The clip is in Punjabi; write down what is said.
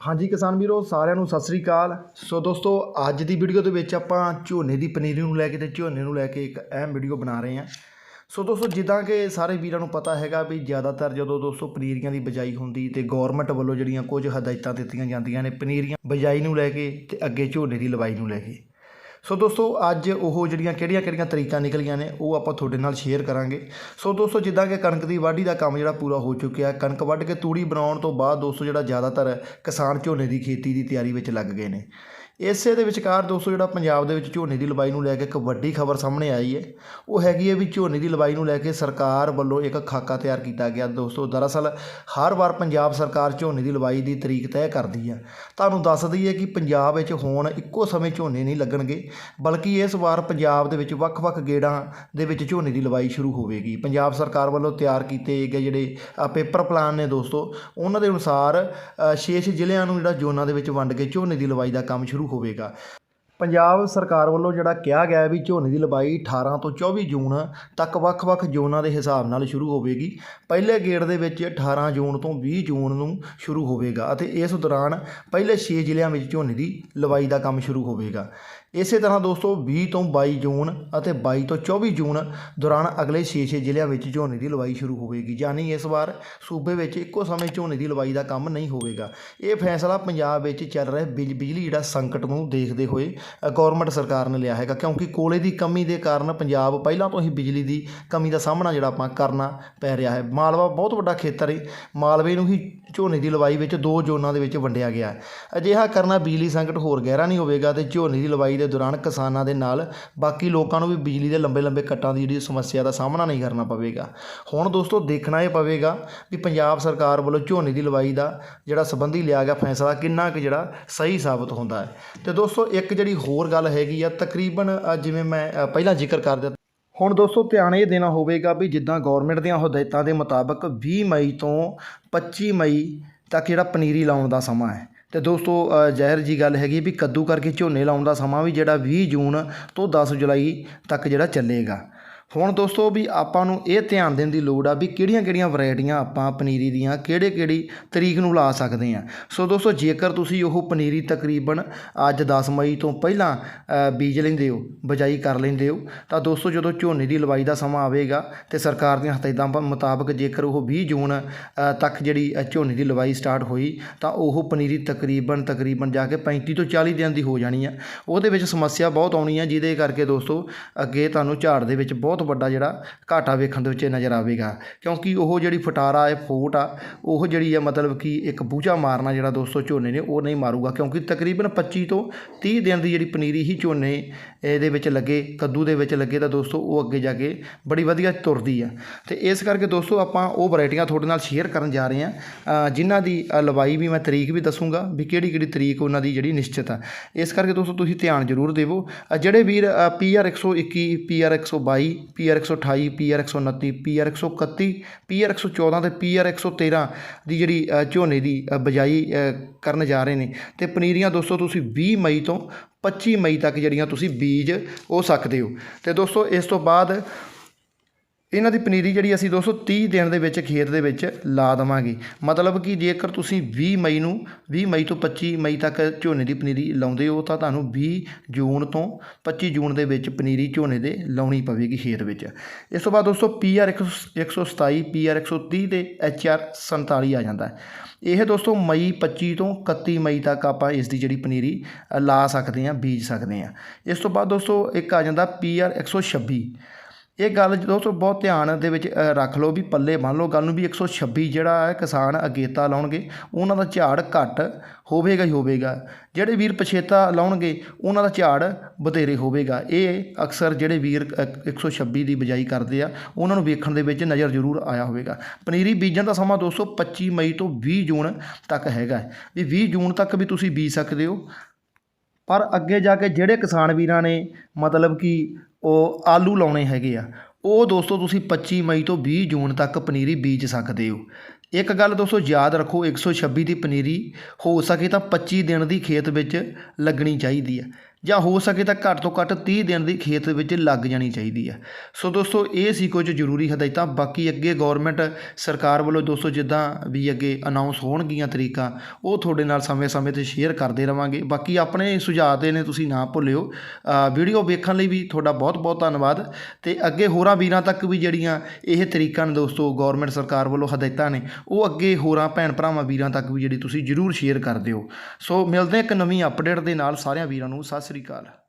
ਹਾਂਜੀ ਕਿਸਾਨ ਵੀਰੋ, ਸਾਰਿਆਂ ਨੂੰ ਸਤਿ ਸ੍ਰੀ ਅਕਾਲ। ਸੋ ਦੋਸਤੋ, ਅੱਜ ਦੀ ਵੀਡੀਓ ਦੇ ਵਿੱਚ ਆਪਾਂ ਝੋਨੇ ਦੀ ਪਨੀਰੀ ਨੂੰ ਲੈ ਕੇ ਤੇ ਝੋਨੇ ਨੂੰ ਲੈ ਕੇ ਇੱਕ ਅਹਿਮ ਵੀਡੀਓ ਬਣਾ ਰਹੇ ਹਾਂ। ਸੋ ਦੋਸਤੋ, ਜਿੱਦਾਂ ਕਿ ਸਾਰੇ ਵੀਰਾਂ ਨੂੰ ਪਤਾ ਹੈਗਾ ਵੀ ਜ਼ਿਆਦਾਤਰ ਜਦੋਂ ਦੋਸਤੋ ਪਨੀਰੀਆਂ ਦੀ ਬਿਜਾਈ ਹੁੰਦੀ ਤੇ ਗਵਰਨਮੈਂਟ ਵੱਲੋਂ ਜਿਹੜੀਆਂ ਕੁਝ ਹਦਾਇਤਾਂ ਦਿੱਤੀਆਂ ਜਾਂਦੀਆਂ ਨੇ, ਪਨੀਰੀਆਂ ਬਿਜਾਈ ਨੂੰ ਲੈ ਕੇ ਤੇ ਅੱਗੇ ਝੋਨੇ ਦੀ ਲਵਾਈ ਨੂੰ ਲੈ ਕੇ। ਸੋ ਦੋਸਤੋ, ਅੱਜ ਉਹ ਜਿਹੜੀਆਂ ਕਿਹੜੀਆਂ ਕਿਹੜੀਆਂ ਤਰੀਕਾਂ ਨਿਕਲੀਆਂ ਨੇ, ਉਹ ਆਪਾਂ ਤੁਹਾਡੇ ਨਾਲ ਸ਼ੇਅਰ ਕਰਾਂਗੇ। ਸੋ ਦੋਸਤੋ, ਜਿੱਦਾਂ ਕਿ ਕਣਕ ਦੀ ਵਾਢੀ ਦਾ ਕੰਮ ਜਿਹੜਾ ਪੂਰਾ ਹੋ ਚੁੱਕਿਆ ਹੈ ਕਣਕ ਵੱਢ ਕੇ ਤੂੜੀ ਬਣਾਉਣ ਤੋਂ ਬਾਅਦ ਦੋਸਤੋ, ਜਿਹੜਾ ਜ਼ਿਆਦਾਤਰ ਕਿਸਾਨ ਝੋਨੇ ਦੀ ਖੇਤੀ ਦੀ ਤਿਆਰੀ ਵਿੱਚ ਲੱਗ ਗਏ ਨੇ। ਇਸੇ ਦੇ ਵਿਚਕਾਰ ਦੋਸਤੋ ਜਿਹੜਾ ਪੰਜਾਬ ਦੇ ਵਿੱਚ ਝੋਨੇ ਦੀ ਲਵਾਈ ਨੂੰ ਲੈ ਕੇ ਇੱਕ ਵੱਡੀ ਖਬਰ ਸਾਹਮਣੇ ਆਈ ਹੈ, ਉਹ ਹੈਗੀ ਹੈ ਵੀ ਝੋਨੇ ਦੀ ਲਵਾਈ ਨੂੰ ਲੈ ਕੇ ਸਰਕਾਰ ਵੱਲੋਂ ਇੱਕ ਖਾਕਾ ਤਿਆਰ ਕੀਤਾ ਗਿਆ। ਦੋਸਤੋ, ਦਰਅਸਲ ਹਰ ਵਾਰ ਪੰਜਾਬ ਸਰਕਾਰ ਝੋਨੇ ਦੀ ਲਵਾਈ ਦੀ ਤਰੀਕ ਤੈਅ ਕਰਦੀ ਹੈ। ਤੁਹਾਨੂੰ ਦੱਸ ਦਈਏ ਕਿ ਪੰਜਾਬ ਵਿੱਚ ਹੁਣ ਇੱਕੋ ਸਮੇਂ ਝੋਨੇ ਨਹੀਂ ਲੱਗਣਗੇ, ਬਲਕਿ ਇਸ ਵਾਰ ਪੰਜਾਬ ਦੇ ਵਿੱਚ ਵੱਖ-ਵੱਖ ਗੇੜਾਂ ਦੇ ਵਿੱਚ ਝੋਨੇ ਦੀ ਲਵਾਈ ਸ਼ੁਰੂ ਹੋਵੇਗੀ। ਪੰਜਾਬ ਸਰਕਾਰ ਵੱਲੋਂ ਤਿਆਰ ਕੀਤੇ ਗਏ ਜਿਹੜੇ ਪੇਪਰ ਪਲਾਨ ਨੇ ਦੋਸਤੋ, ਉਹਨਾਂ ਦੇ ਅਨੁਸਾਰ 6-6 ਜ਼ਿਲ੍ਹਿਆਂ ਨੂੰ ਜਿਹੜਾ ਜ਼ੋਨਾਂ ਦੇ ਵਿੱਚ ਵੰਡ ਕੇ ਝੋਨੇ ਦੀ ਲਵਾਈ ਦਾ ਕੰਮ ਸ਼ੁਰੂ ਹੋਵੇਗਾ। ਪੰਜਾਬ ਸਰਕਾਰ ਵੱਲੋਂ ਜਿਹੜਾ ਕਿਹਾ ਗਿਆ ਵੀ ਝੋਨੇ ਦੀ ਲਵਾਈ 18 ਤੋਂ 24 ਜੂਨ ਤੱਕ ਵੱਖ-ਵੱਖ ਜ਼ੋਨਾਂ ਦੇ ਹਿਸਾਬ ਨਾਲ ਸ਼ੁਰੂ ਹੋਵੇਗੀ। ਪਹਿਲੇ ਗੇੜ ਦੇ ਵਿੱਚ 18 ਜੂਨ ਤੋਂ 20 ਜੂਨ ਨੂੰ ਸ਼ੁਰੂ ਹੋਵੇਗਾ ਅਤੇ ਇਸ ਦੌਰਾਨ ਪਹਿਲੇ 6 ਜ਼ਿਲ੍ਹਿਆਂ ਵਿੱਚ ਝੋਨੇ ਦੀ ਲਵਾਈ ਦਾ ਕੰਮ ਸ਼ੁਰੂ ਹੋਵੇਗਾ। ਇਸੇ ਤਰ੍ਹਾਂ ਦੋਸਤੋ 20 ਤੋਂ 22 ਜੂਨ ਅਤੇ 22 ਤੋਂ 24 ਜੂਨ ਦੌਰਾਨ ਅਗਲੇ 6-6 ਜ਼ਿਲ੍ਹਿਆਂ ਵਿੱਚ ਝੋਨੇ ਦੀ ਲਵਾਈ ਸ਼ੁਰੂ ਹੋਵੇਗੀ, ਯਾਨੀ ਇਸ ਵਾਰ ਸੂਬੇ ਵਿੱਚ ਇੱਕੋ ਸਮੇਂ ਝੋਨੇ ਦੀ ਲਵਾਈ ਦਾ ਕੰਮ ਨਹੀਂ ਹੋਵੇਗਾ। ਇਹ ਫੈਸਲਾ ਪੰਜਾਬ ਵਿੱਚ ਚੱਲ ਰਿਹਾ ਬਿਜ- ਬਿਜਲੀ ਜਿਹੜਾ ਸੰਕਟ ਨੂੰ ਦੇਖਦੇ ਹੋਏ ਗਵਰਨਮੈਂਟ ਸਰਕਾਰ ਨੇ ਲਿਆ ਹੈਗਾ, ਕਿਉਂਕਿ ਕੋਲੇ ਦੀ ਕਮੀ ਦੇ ਕਾਰਨ ਪੰਜਾਬ ਪਹਿਲਾਂ ਤੋਂ ਹੀ ਬਿਜਲੀ ਦੀ ਕਮੀ ਦਾ ਸਾਹਮਣਾ ਜਿਹੜਾ ਆਪਾਂ ਕਰਨਾ ਪੈ ਰਿਹਾ ਹੈ। ਮਾਲਵਾ ਬਹੁਤ ਵੱਡਾ ਖੇਤਰ ਹੈ ਮਾਲਵੇ ਨੂੰ ਹੀ ਝੋਨੇ ਦੀ ਲਵਾਈ ਵਿੱਚ ਦੋ ਜ਼ੋਨਾਂ ਦੇ ਵਿੱਚ ਵੰਡਿਆ ਗਿਆ ਹੈ। ਅਜਿਹਾ ਕਰਨਾ ਬਿਜਲੀ ਸੰਕਟ ਹੋਰ ਗਹਿਰਾ ਨਹੀਂ ਹੋਵੇਗਾ ਤੇ ਝੋਨੇ ਦੀ ਲਵਾਈ ਦੇ ਦੌਰਾਨ ਕਿਸਾਨਾਂ ਦੇ ਨਾਲ ਬਾਕੀ ਲੋਕਾਂ ਨੂੰ ਵੀ ਬਿਜਲੀ ਦੇ ਲੰਬੇ ਲੰਬੇ ਕੱਟਾਂ ਦੀ ਜਿਹੜੀ ਸਮੱਸਿਆ ਦਾ ਸਾਹਮਣਾ ਨਹੀਂ ਕਰਨਾ ਪਵੇਗਾ। ਹੁਣ ਦੋਸਤੋ ਦੇਖਣਾ ਇਹ ਪਵੇਗਾ ਵੀ ਪੰਜਾਬ ਸਰਕਾਰ ਵੱਲੋਂ ਝੋਨੇ ਦੀ ਲਵਾਈ ਦਾ ਜਿਹੜਾ ਸੰਬੰਧੀ ਲਿਆ ਗਿਆ ਫੈਸਲਾ ਕਿੰਨਾ ਕੁ ਜਿਹੜਾ ਸਹੀ ਸਾਬਤ ਹੁੰਦਾ ਹੈ। ਤੇ ਦੋਸਤੋ ਇੱਕ ਜਿਹੜੀ ਹੋਰ ਗੱਲ ਹੈਗੀ ਆ ਤਕਰੀਬਨ ਜਿਵੇਂ ਮੈਂ ਪਹਿਲਾਂ ਜ਼ਿਕਰ ਕਰ ਦਿੱਤਾ। ਹੁਣ ਦੋਸਤੋ ਧਿਆਨ ਇਹ ਦੇਣਾ ਹੋਵੇਗਾ ਵੀ ਜਿੱਦਾਂ ਗਵਰਨਮੈਂਟ ਦੀਆਂ ਹਦਾਇਤਾਂ ਦੇ ਮੁਤਾਬਕ 20 ਮਈ ਤੋਂ 25 ਮਈ ਤੱਕ ਜਿਹੜਾ ਪਨੀਰੀ ਲਾਉਣ ਦਾ ਸਮਾਂ ਹੈ। ਤੇ ਦੋਸਤੋ ਅ, ਜ਼ਾਹਿਰ ਜੀ ਗੱਲ ਹੈਗੀ ਵੀ ਕੱਦੂ ਕਰਕੇ ਝੋਨੇ ਲਾਉਣ ਦਾ ਸਮਾਂ ਵੀ ਜਿਹੜਾ 20 ਜੂਨ ਤੋਂ 10 ਜੁਲਾਈ ਤੱਕ ਜਿਹੜਾ ਚੱਲੇਗਾ। ਹੁਣ ਦੋਸਤੋ ਵੀ ਆਪਾਂ ਨੂੰ ਇਹ ਧਿਆਨ ਦੇਣ ਦੀ ਲੋੜ ਆ ਵੀ ਕਿਹੜੀਆਂ-ਕਿਹੜੀਆਂ ਵੈਰਾਈਟੀਆਂ ਆਪਾਂ ਪਨੀਰੀ ਦੀਆਂ ਕਿਹੜੇ-ਕਿਹੜੀ ਤਰੀਕ ਨੂੰ ਲਾ ਸਕਦੇ ਆ ਸੋ ਦੋਸਤੋ ਜੇਕਰ ਤੁਸੀਂ ਉਹ ਪਨੀਰੀ ਤਕਰੀਬਨ ਅੱਜ 10 ਮਈ ਤੋਂ ਪਹਿਲਾਂ ਬੀਜ ਲੈਂਦੇ ਹੋ, ਬਜਾਈ ਕਰ ਲੈਂਦੇ ਹੋ, ਤਾਂ ਦੋਸਤੋ ਜਦੋਂ ਝੋਨੇ ਦੀ ਲਵਾਈ ਦਾ ਸਮਾਂ ਆਵੇਗਾ ਤੇ ਸਰਕਾਰ ਦੀਆਂ ਹਦਾਇਤਾਂ ਮੁਤਾਬਕ ਜੇਕਰ ਉਹ 20 ਜੂਨ ਤੱਕ ਜਿਹੜੀ ਝੋਨੇ ਦੀ ਲਵਾਈ ਸਟਾਰਟ ਹੋਈ, ਤਾਂ ਉਹ ਪਨੀਰੀ ਤਕਰੀਬਨ ਤਕਰੀਬਨ ਜਾ ਕੇ 35 ਤੋਂ 40 ਦਿਨ ਦੀ ਹੋ ਜਾਣੀ ਆ। ਉਹਦੇ ਵਿੱਚ ਸਮੱਸਿਆ ਬਹੁਤ ਆਉਣੀ ਆ, ਜਿਹਦੇ ਕਰਕੇ ਦੋਸਤੋ ਅੱਗੇ ਤੁਹਾਨੂੰ ਝਾੜ ਦੇ ਵਿੱਚ ਬਹੁਤ ਬਹੁਤ ਵੱਡਾ ਜਿਹੜਾ ਘਾਟਾ ਵੇਖਣ ਦੇ ਵਿੱਚ ਨਜ਼ਰ ਆਵੇਗਾ। ਕਿਉਂਕਿ ਉਹ ਜਿਹੜੀ ਫਟਾਰਾ ਹੈ ਫੋਟ ਆ ਉਹ ਜਿਹੜੀ ਆ ਮਤਲਬ ਕਿ ਇੱਕ ਬੂਝਾ ਮਾਰਨਾ ਜਿਹੜਾ ਦੋਸਤੋ ਝੋਨੇ ਨੇ ਉਹ ਨਹੀਂ ਮਾਰੂਗਾ। ਕਿਉਂਕਿ ਤਕਰੀਬਨ 25 ਤੋਂ 30 ਦਿਨ ਦੀ ਜਿਹੜੀ ਪਨੀਰੀ ਹੀ ਝੋਨੇ ਇਹਦੇ ਵਿੱਚ ਲੱਗੇ ਕੱਦੂ ਦੇ ਵਿੱਚ ਲੱਗੇ ਤਾਂ ਦੋਸਤੋ ਉਹ ਅੱਗੇ ਜਾ ਕੇ ਬੜੀ ਵਧੀਆ ਤੁਰਦੀ ਆ। ਤੇ ਇਸ ਕਰਕੇ ਦੋਸਤੋ ਆਪਾਂ ਉਹ ਵੈਰਾਈਟੀਆਂ ਤੁਹਾਡੇ ਨਾਲ ਸ਼ੇਅਰ ਕਰਨ ਜਾ ਰਹੇ ਹਾਂ ਅ, ਜਿਨ੍ਹਾਂ ਦੀ ਲਵਾਈ ਵੀ ਮੈਂ ਤਰੀਕ ਵੀ ਦੱਸੂਗਾ ਵੀ ਕਿਹੜੀ ਕਿਹੜੀ ਤਰੀਕ ਉਹਨਾਂ ਦੀ ਜਿਹੜੀ ਨਿਸ਼ਚਿਤ ਆ। ਇਸ ਕਰਕੇ ਦੋਸਤੋ ਤੁਸੀਂ ਧਿਆਨ ਜ਼ਰੂਰ ਦੇਵੋ। ਜਿਹੜੇ ਵੀਰ PR 121 PR 122 PR 128 PR 129 PR 131 PR 114 ਤੇ ਪੀਆਰ 113 ਦੀ ਜਿਹੜੀ ਝੋਨੇ ਦੀ ਅ, ਬਿਜਾਈ ਕਰਨ ਜਾ ਰਹੇ ਨੇ। ਤੇ ਪਨੀਰੀਆਂ ਦੋਸਤੋ ਤੁਸੀਂ 20 ਮਈ ਤੋਂ 25 ਮਈ ਤੱਕ ਜਿਹੜੀਆਂ ਤੁਸੀਂ ਬੀਜ ਉਹ ਸਕਦੇ ਹੋ। ਤੇ ਦੋਸਤੋ ਇਸ ਤੋਂ ਬਾਅਦ ਇਹਨਾਂ ਦੀ ਪਨੀਰੀ ਜਿਹੜੀ ਅਸੀਂ 230 ਦਿਨ ਦੇ ਵਿੱਚ ਖੇਤ ਦੇ ਵਿੱਚ ਲਾ ਦੇਵਾਂਗੇ। ਮਤਲਬ ਕਿ ਜੇਕਰ ਤੁਸੀਂ 20 ਮਈ ਨੂੰ 20 ਮਈ ਤੋਂ 25 ਮਈ ਤੱਕ ਝੋਨੇ ਦੀ ਪਨੀਰੀ ਲਾਉਂਦੇ ਹੋ, ਤਾਂ ਤੁਹਾਨੂੰ 20 ਜੂਨ ਤੋਂ 25 ਜੂਨ ਦੇ ਵਿੱਚ ਪਨੀਰੀ ਝੋਨੇ ਦੇ ਲਾਉਣੀ ਪਵੇਗੀ ਖੇਤ ਵਿੱਚ। ਇਸ ਤੋਂ ਬਾਅਦ ਦੋਸਤੋ ਪੀਆਰ 127 ਪੀਆਰ 130 ਤੇ ਐਚਆਰ 47 ਆ ਜਾਂਦਾ ਹੈ। ਇਹ ਦੋਸਤੋ ਮਈ 25 ਤੋਂ 31 ਮਈ ਤੱਕ ਆਪਾਂ ਇਸ ਦੀ ਜਿਹੜੀ ਪਨੀਰੀ ਲਾ ਸਕਦੇ ਹਾਂ, ਬੀਜ ਸਕਦੇ ਹਾਂ। ਇਸ ਤੋਂ ਬਾਅਦ ਦੋਸਤੋ ਇੱਕ ਆ ਜਾਂਦਾ ਪੀਆਰ 126 ਇਹ ਗੱਲ ਦੋਸਤੋ ਬਹੁਤ ਧਿਆਨ ਦੇ ਵਿੱਚ ਰੱਖ ਲਓ ਵੀ ਪੱਲੇ ਮੰਨ ਲਓ। ਗੱਲ ਨੂੰ ਵੀ 126 ਜਿਹੜਾ ਹੈ ਕਿਸਾਨ ਅਗੇਤਾ ਲਾਉਣਗੇ। ਉਹਨਾਂ ਦਾ ਝਾੜ ਘੱਟ ਹੋਵੇਗਾ ਹੀ ਹੋਵੇਗਾ। ਜਿਹੜੇ ਵੀਰ ਪਛੇਤਾ ਲਾਉਣਗੇ ਉਹਨਾਂ ਦਾ ਝਾੜ ਬਥੇਰੇ ਹੋਵੇਗਾ। ਇਹ ਅਕਸਰ ਜਿਹੜੇ ਵੀਰ ਅ, 126 ਦੀ ਬਿਜਾਈ ਕਰਦੇ ਆ ਉਹਨਾਂ ਨੂੰ ਵੇਖਣ ਦੇ ਵਿੱਚ ਨਜ਼ਰ ਜ਼ਰੂਰ ਆਇਆ ਹੋਵੇਗਾ। ਪਨੀਰੀ ਬੀਜਣ ਦਾ ਸਮਾਂ ਦੋਸਤੋ 25 ਮਈ ਤੋਂ 20 ਜੂਨ ਤੱਕ ਹੈਗਾ। ਹੈ। ਵੀ 20 ਜੂਨ ਤੱਕ ਵੀ ਤੁਸੀਂ ਬੀਜ ਸਕਦੇ ਹੋ। ਪਰ ਅੱਗੇ ਜਾ ਕੇ ਜਿਹੜੇ ਕਿਸਾਨ ਵੀਰਾਂ ਨੇ ਮਤਲਬ ਕਿ ਉਹ ਆਲੂ ਲਾਉਣੇ ਹੈਗੇ ਆ, ਉਹ ਦੋਸਤੋ ਤੁਸੀਂ 25 ਮਈ ਤੋਂ 20 ਜੂਨ ਤੱਕ ਪਨੀਰੀ ਬੀਜ ਸਕਦੇ ਹੋ। ਇੱਕ ਗੱਲ ਦੋਸਤੋ ਯਾਦ ਰੱਖੋ 126 ਦੀ ਪਨੀਰੀ ਹੋ ਸਕੇ ਤਾਂ 25 ਦਿਨ ਦੀ ਖੇਤ ਵਿੱਚ ਲੱਗਣੀ ਚਾਹੀਦੀ ਹੈ ਜਾਂ ਹੋ ਸਕੇ ਤਾਂ ਘੱਟ ਤੋਂ ਘੱਟ 30 ਦਿਨ ਦੀ ਖੇਤ ਵਿੱਚ ਲੱਗ ਜਾਣੀ ਚਾਹੀਦੀ ਹੈ ਸੋ ਦੋਸਤੋ, ਇਹ ਸੀ ਕੁਝ ਜ਼ਰੂਰੀ ਹਦਾਇਤਾਂ। ਬਾਕੀ ਅੱਗੇ ਗਵਰਨਮੈਂਟ ਸਰਕਾਰ ਵੱਲੋਂ ਦੋਸਤੋ ਜਿੱਦਾਂ ਵੀ ਅੱਗੇ ਅਨਾਉਂਸ ਹੋਣਗੀਆਂ ਤਰੀਕਾਂ, ਉਹ ਤੁਹਾਡੇ ਨਾਲ ਸਮੇਂ-ਸਮੇਂ ਤੇ ਸ਼ੇਅਰ ਕਰਦੇ ਰਵਾਂਗੇ। ਬਾਕੀ ਆਪਣੇ ਸੁਝਾਅ ਦੇ ਨੇ, ਤੁਸੀਂ ਨਾ ਭੁੱਲਿਓ। ਵੀਡੀਓ ਵੇਖਣ ਲਈ ਵੀ ਤੁਹਾਡਾ ਬਹੁਤ-ਬਹੁਤ ਧੰਨਵਾਦ। ਤੇ ਅੱਗੇ ਹੋਰਾਂ ਵੀਰਾਂ ਤੱਕ ਵੀ ਜਿਹੜੀਆਂ ਇਹ ਤਰੀਕਾਂ ਨੇ ਦੋਸਤੋ ਗਵਰਨਮੈਂਟ ਸਰਕਾਰ ਵੱਲੋਂ ਹਦਾਇਤਾਂ ਨੇ, ਉਹ ਅੱਗੇ ਹੋਰਾਂ ਭੈਣ ਭਰਾਵਾਂ ਵੀਰਾਂ ਤੱਕ ਵੀ ਜਿਹੜੀ ਤੁਸੀਂ ਜਰੂਰ ਸ਼ੇਅਰ ਕਰ ਦਿਓ। ਸੋ ਮਿਲਦੇ ਹਾਂ ਇੱਕ ਨਵੀਂ ਅਪਡੇਟ ਦੇ ਨਾਲ। ਸਾਰਿਆਂ ਵੀਰਾਂ ਨੂੰ ਸਤਿ ਸ੍ਰੀ ਅਕਾਲ।